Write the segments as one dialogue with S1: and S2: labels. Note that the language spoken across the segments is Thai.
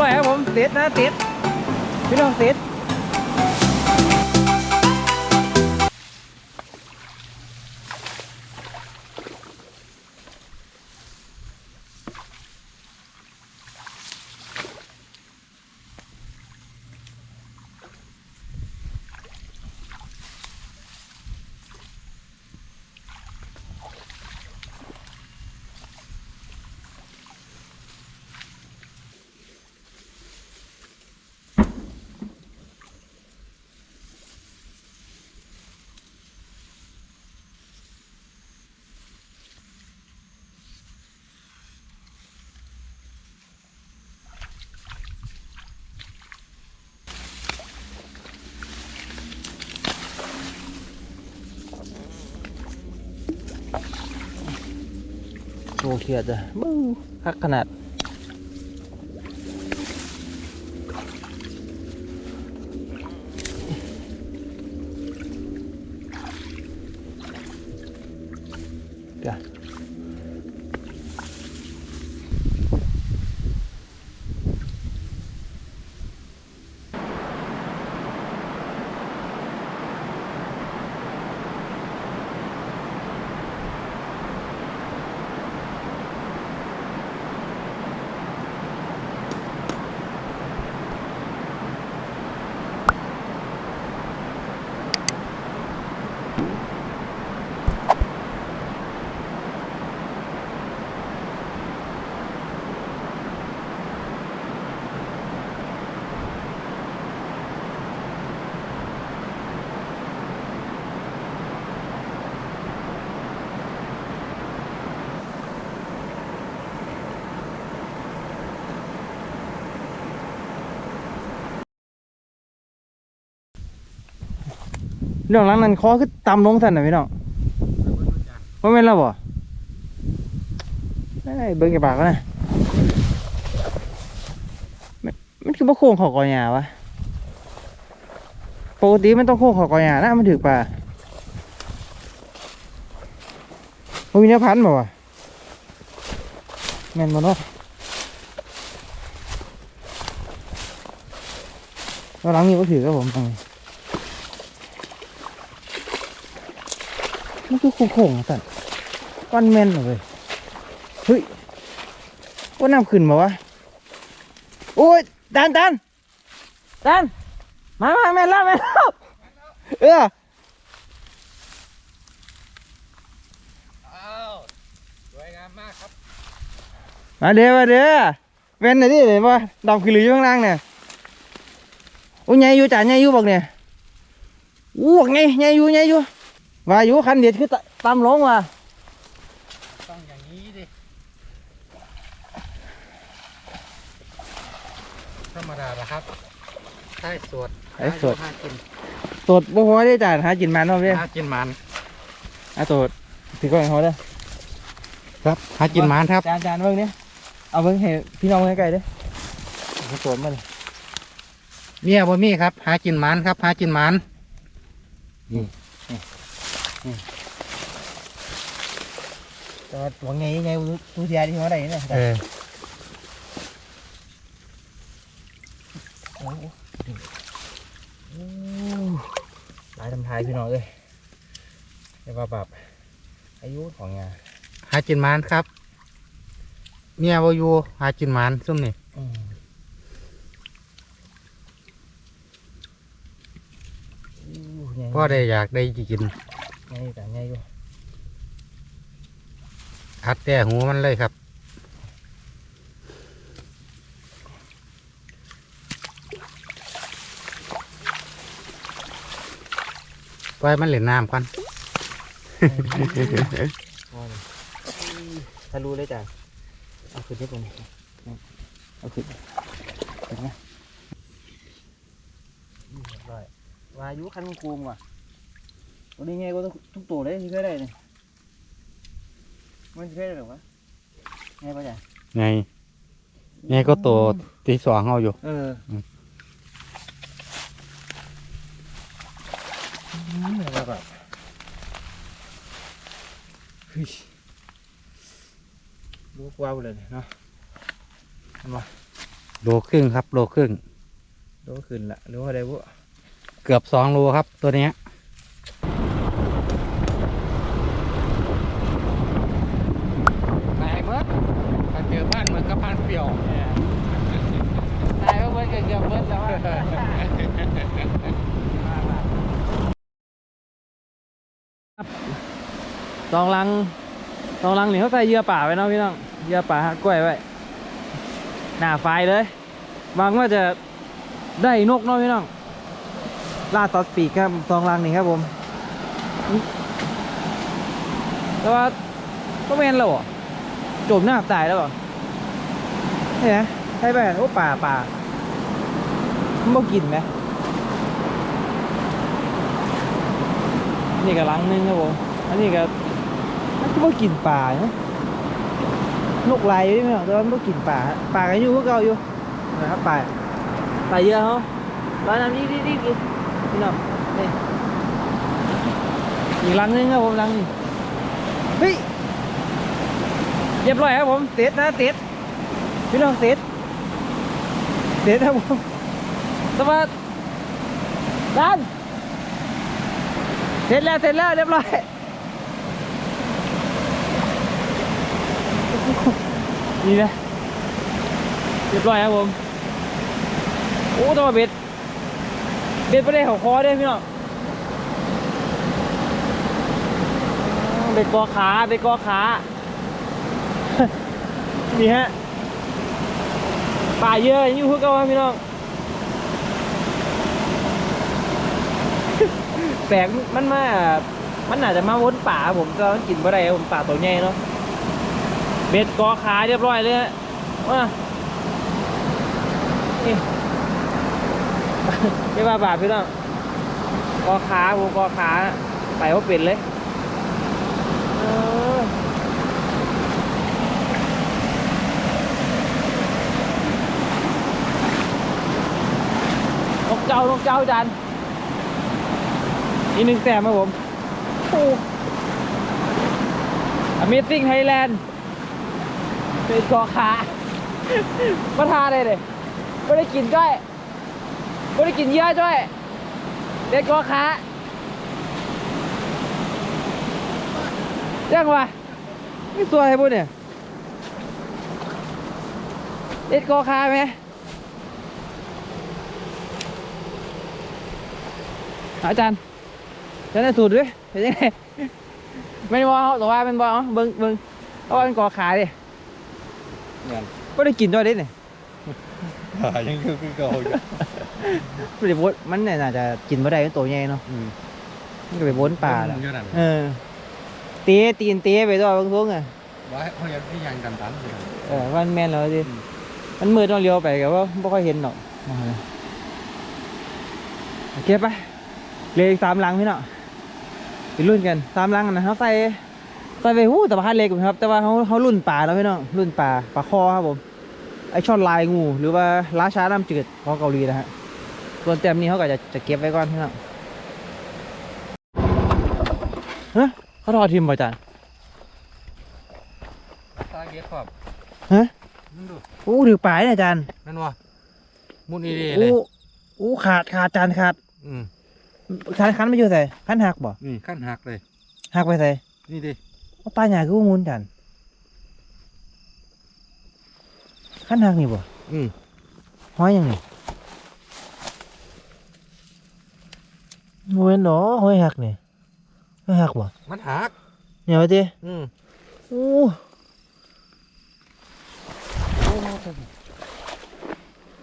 S1: ร้อยครับผมติดนะติดพี่น้องติด โอ้เขียดอะบู๊คักขนาด เรื่องหลังนั้นคอคือตำลงสั่นนะพี่น้องว่าแม่นแล้วบ่เอ้ยเบิ่งกี่ปากแล้วนะมันมันคือบ่โค้งเขอกอหญ้าวะปกติมันต้องโค้งเขอกอหญ้านะมันถือป่าบ่มีเนื้อพันธุ์บ่วะแม่นบ่เนาะแล้วหลังนี้ก็ถือครับผมตรงนี้ มันคือโค้งๆสั่นก้อนแม่นเลยเฮ้ยว่าน้ำขึ้นมาวะโอ้ยดันดันดันมามาแม่นแล้วแม่นแล้วเออ
S2: อ้าวสวยงามมากครับ
S1: มาเด้อมาเด้อแม่นไหนดิเห็นปะดำขึ้นหรืออยู่ข้างล่างเนี่ยโอ้ยใหญ่อยู่จ้ะใหญ่อยู่บอกเนี่ยอู้บอกไงใหญ่อยู่ใหญ่อยู่ ว่าอยู่คันเดียดคือตตามลงว่ะ
S2: ต้องอย่างนี้ดิธรรมดาละครับใช่สวด
S1: ไอ้สด
S2: หากิน
S1: ตดบ่พอได้จ้ะหากินมันเนาะพี่
S2: หากินมัน
S1: อะตดถือก่อนเขาเด้อ
S2: ครับหากินมันครับ
S1: จานจานเบิ่งเนี่ยเอาเบิ่งให้พี่น้องใกล้ๆเด้อเขาตรวจมาเลย
S2: เมียบ่มีครับ หากินมันครับ หากินมัน
S1: แต่ว่าตัวไงไงตัวเทียที่เขาได้เนี่ย
S2: เออ
S1: โอ้โหโอ้หลายทำทายพี่น้องเลยเรียกว่าแบบอายุของงาน
S2: หากินมันครับ เมียบ่อยู่หากินมันซุ่มนี่
S1: อืมอู้ไง
S2: พ่อได้อยากได้กิน
S1: ไงแต่ไงอยู่
S2: อัดแต่หูมันเลยครับปล่อยมันเล่นน้ำก่อน
S1: ถ้ารู้เลยจ้ะเอาขึ้นที่ตรงนี้เอาขึ้นเห็นไหมอืมเรียบร้อยวายุคันกรุงว่ะ วันนี้ไงก็ต้องทุกตัวเลยที่เคยได้เนี่ยมันเคยได้หรอวะไงป่ะจ๊ะ
S2: ไงไงก็โตตีสองเอาอยู่
S1: เออ
S2: อืม
S1: อืมแล้วแบบเฮ้ยลูกว้าวเลยเนาะเห็นปะ
S2: โลครึ่งครับ โลครึ่ง
S1: โลขึ้นละหรือว่าอะไรบุ
S2: เกือบสองโลครับตัวเนี้ยนายเมื่อถ้าเจอพันเหมือนกับพันเปรียว
S1: ตายก็เบิ้ลเกือบเบิ้ลแล้ว ตองลังตองลังนี่เขาใส่เหยื่อป่าไว้เนาะพี่น้องเหยื่อป่าหักกล้วยไว้หน้าไฟเลยหวังว่าจะได้นกเนาะพี่น้องล่าตอดปีกครับตองลังนี่ครับผมแต่ว่าก็แม่นแล้วเหรอจมน้ำตายแล้วเหรอเห็นไหมใช่ไหมโอ้ป่าป่ามันบ่กินไหม นี่ก็ลังนึงครับผม อันนี้ก็มันก็บ่กินป่าเนาะนกลายอยู่นี่ไม่หรอกแต่ว่ามันบ่กินป่าป่ากันอยู่พวกเก่าอยู่นะครับป่าป่าเยอะเขาร้อยน้ำนี่นี่นี่นี่น้องนี่อีกลังนึงครับผมลังนี้เฮ้ยเรียบร้อยครับผมเต็ดนะเต็ดพี่น้องเต็ดเต็ดครับผมสวัสดีด้าน เสร็จแล้วเสร็จแล้วเรียบร้อยนี่นะเรียบร้อยครับผมโอ้ตัวเบ็ดเบ็ดไม่ได้เขาคอเด้พี่น้องเบ็ดกอขาเบ็ดกอขานี่ฮะป่าเยอะยู่งพวกเราพี่น้อง ปลกมันมามันอาจจะมาวนป่าผมก็มันกินบ่ได้ผมป่าตัวใหญ่เนาะเบ็ดกอขาเรียบร้อยเลยฮะว่านี่ไม่ว่าบาปพี่น้องกอขาผมกอขาไปว่าเป็นเลยนกเจ้านกเจ้าจาน อีกหนึ่งแต้มครับผมโอ้ Amazing Thailand เป็นกอขามาทาเลยเลยไม่ได้กินด้วยไม่ได้กินเยอะด้วยเด็กกอขายังวะนี่สวยให้บุญเนี่ยเด็ดกอขาไหมอาจารย์ จารย์ได้สูตรด้วยเป็นยังไงไม่ได้บอกแต่ว่าเป็นบอกเบิ้งเบิ้งเพราะว่าเป็นกอขาดิ
S2: เงิน
S1: ก็ได้กินด้วยดิเนี่ย
S2: ยังคือคือเก่าอยู่
S1: ไม่ได้บดมันเนี่ยน่าจะกินไม่ได้เป็นตัวใหญ่เนาะ
S2: อืม
S1: มันก็ไปบนป่าแล้ว
S2: อยู่นั่น
S1: เออเตะตีนเตะไปตัวบางทุกอะ
S2: ว่าเขายังที่ยังกันตันอยู่
S1: เออวันแม่นแล้วสิ
S2: อืม
S1: มันมืดต้องเลี้ยวไปแต่ว่าไม่ค่อยเห็นหรอกโอเคไปเหลยสามหลังพี่เนาะ ไปรุ่นกันสามหลังนะเขาใส่ใส่ไปหู้แต่ว่าคันเล็กอยู่ครับ แต่ว่าเขาเขารุ่นป่าแล้วพี่น้องรุ่นป่าปลาคอครับผมไอช่อนลายงูหรือว่าล้าช้าน้ำจืดของเกาหลีนะฮะส่วนแต้มนี้เขาก็จะจะเก็บไว้ก่อนพี่น้องเฮ้ยเขาทอดทิมป่ะจาน
S2: ตาเกียรขอบ
S1: ฮะ
S2: มึงดู
S1: โอ้ถือป่ายเนี่ยอาจารย์
S2: นั่นวะมุนอีเดี
S1: โอ้
S2: เลย
S1: โอ้ขาดขาดจานขาด
S2: อืม
S1: คันคันไม่อยู่ใส่คันหักบ่
S2: นี่ขั้นหักเลย
S1: หักไปใส่
S2: นี่ดิ
S1: เอาปลาหยาคืองูนจานคันหักนี่บ่
S2: อืม
S1: ห้อยยังนี่โมเห็นเนาะห้อยหักนี่ห้อยหักบ่
S2: มันหัก
S1: เนี่ยว่าติ
S2: อืม
S1: โอ้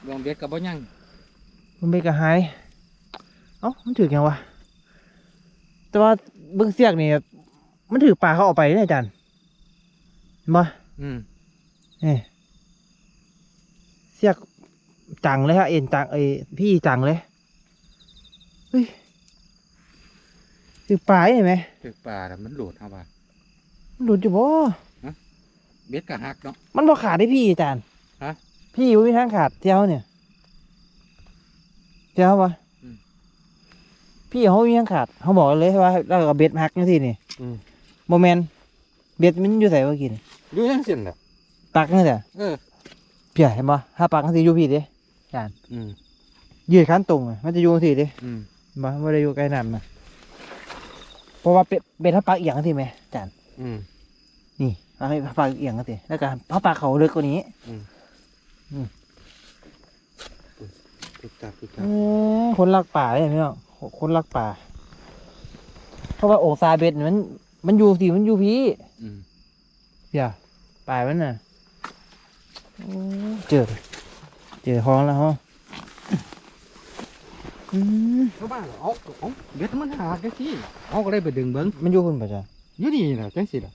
S2: ลองเบ็ดกับบ่ยัง
S1: มันไม่กระหาย เอ้ามันถือยังวะแต่ว่าเบื้องเสียกนี่มันถือปลาเขาเออกไปเนี่ยอาจารย์เห็นบ่
S2: อืม
S1: นี่เสียกจังเลยฮะเอ็นจังไอยพี่จังเลยเฮ้ยถือปลาเห็นไหม
S2: ถึกป่าแต่มันหลุดเอาป่ะ
S1: มันหลุดอยู่บ่
S2: เบ็ดกับหักเนาะ
S1: มันบ่ขาดได้พี่อาจารย์
S2: ฮะ
S1: พี่อยู่มีทางขาดเที่ยวเนี่ยเที่ยวปะ
S2: อืม
S1: พี่เขามีทางขาดเขาบอกเลยว่าเราเอาเบ็ดมาหักนี่ทีนี่
S2: อืม
S1: โมเมนเบ็ดมันอยู่ใส่เมื่อกี้นี่
S2: อยู่ยังเส้นแหละ
S1: ตักนี่แต่
S2: เออ
S1: เปียเห็นบ่ถ้าปากกันสิอยู่พี่เด้จาน
S2: อืม
S1: ยืดขั้นตรงอะมันจะอยู่จังซี่เด้
S2: อืม
S1: บ่บ่ได้อยู่ใกล้น้ำนะเพราะว่าเป็ดเป็ดถ้าปากเอียงกันสิแม่จาน
S2: อืม
S1: นี่เอาให้ปากเอียงกันสิแล้วก็เอาปากเขาลึกกว่านี้
S2: ตุกจับตุกจั
S1: อื
S2: บ
S1: มคนรักป่าเลยพี่น้อง คนรักป่า เพราะว่าองศาเบ็ดมัน มันอยู่สิมันอยู่พี่
S2: อืม
S1: เดี๋ยวป่ามันน่ะโอ้เจอ เจอท้องแล้วฮะอืม
S2: เข้าบ้านเหรอเอาเอาเบ็ดมันหาจังซี่เอาก็เลยไปดึงเบิ้ง
S1: มันอยู่คนป่ะจ๊ะ
S2: อยู่นี่แหละจังซี่ล่ะ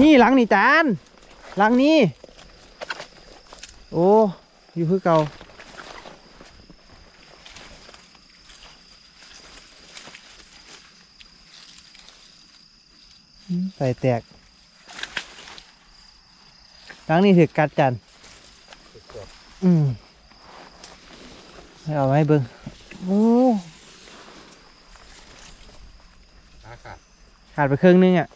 S1: นี่หลังนี่จานหลังนี้ โอ้อยู่คือเก่า ใส่แตกหลังนี้ถือกัดจันอืมให้เอาไว้เบิ่งโอ้
S2: ขาขาด
S1: ขาดไปครึ่งนึงอะ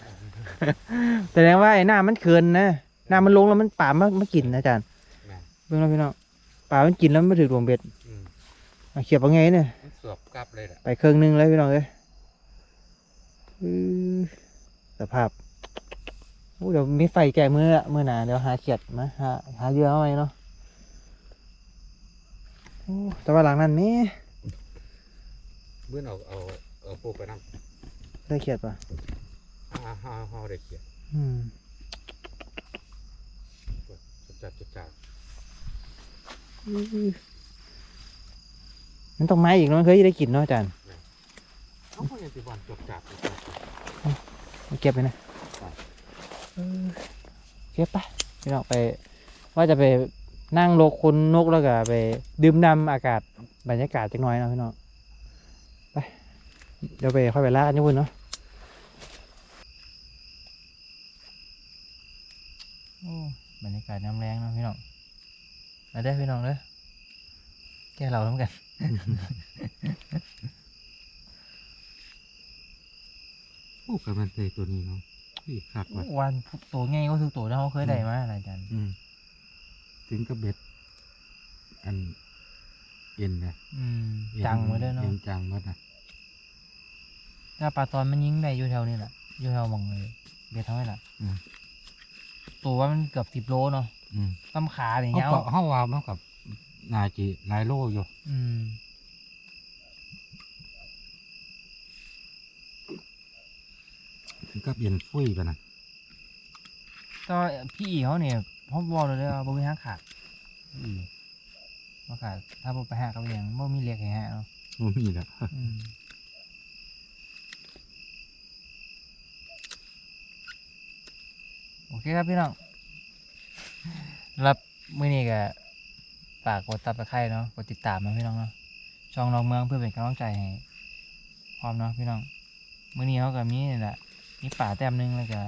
S1: แสดงว่าไอ้หน้ามันเคินนะหน้ามันลงแล้วมันป่ามามากินนะอาจารย์
S2: แม่น
S1: เบิ่งแล้วพี่น้องป่ามันกินแล้วมันมาถือดวงเบ็ด
S2: อืม
S1: มาเขียบว่าไงเนี่ย
S2: มันสวบกลับเลยล่ะ
S1: ไปครึ่งนึงแล้วพี่น้องเอ้ยอื้อ สภาพโอ้เดี๋ยวมีไฟแก่มือละมือหนาเดี๋ยวหาเขียดมาหาหาเหยื่อเอาไว้เนาะโอ้แต่ว่าหลังนั้นนี่
S2: เบื้อนเอาเอาเอาปูไปนำ
S1: ได้เขียดป่ะ
S2: ฮ่าฮ่าฮ่าได้เขียด
S1: อืม
S2: ตุกจับตุกจับ
S1: อื้อมันต้องไม้อีกเนาะเคยได้กินเนาะอาจารย์
S2: เอาพวกนี้สิบ่อนตุกจับตุกจับ
S1: เอาเก็บไปนะ
S2: ครับ
S1: เออเก็บไปพี่น้องไป ว่าจะไปนั่งโลกคนนกแล้วก็ไป ดื่มน้ำอากาศบรรยากาศจังน้อยเนาะพี่น้องไปเดี๋ยวไปค่อยไปล่ากันญี่ปุ่นเนาะโอ้บรรยากาศน้ำแรงเนาะพี่น้องมาได้อพี่น้องเด้อแก้เราทั้งกัน
S2: โอ้กำมันเตยตัวนี้เนาะอีกขาดว่ะ
S1: วันตัวง่ายก็คือตัวที่เขาเคยได้มาอะไรจัน
S2: อืมถึงกับเบ็ด อันเอ็นนะ
S1: อืม
S2: อ็น
S1: จังไว้ด้วยเนาะ
S2: อ็นจังหมดนะ
S1: ถ้าปลาตอนมันยิงได้อยู่แถวนี้แหละอยู่แถวหมองเลยเบียดเท่าไหร่ล่ะ
S2: อืม
S1: ตัวว่ามันเกือบสิบโลเนาะ
S2: อืม
S1: ต้ำขาอย่าง
S2: เขา
S1: เงี้ย
S2: เกาะเขาวาวมันกับนาจีหลายโลอยู่
S1: อืม
S2: ถึงกับเอ็นฟุ้ยไปนะ
S1: ก็พี่อีเขาเนี่ยเขาบอกเลยว่าบ่มีห้างขาด
S2: อืม
S1: บ่ขาดถ้าบ่ไปหาเขาอย่างบ่มีเรียกให้หาเนาะ
S2: โอ้มีแล้ว
S1: อืมโอเคครับพี่น้องรับมื้อนี้ก็ฝากกดตับตะไคร้เนาะกดติดตามนะพี่น้องเนาะช่องน้องเมืองเพื่อเป็นกำลังใจให้พร้อมเนาะพี่น้องมื้อนี้เขาก็มีนี่แหละ มีป่าแต้มหนึงแล้วก็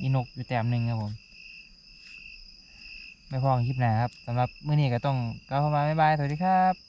S1: มีนกอยู่แต้มหนึงครับผม ไม่พอคลิปหน้าครับสำหรับมื่อนี้ก็ต้องกล่าวคำว่าบ๊ายบาย สวัสดีครับ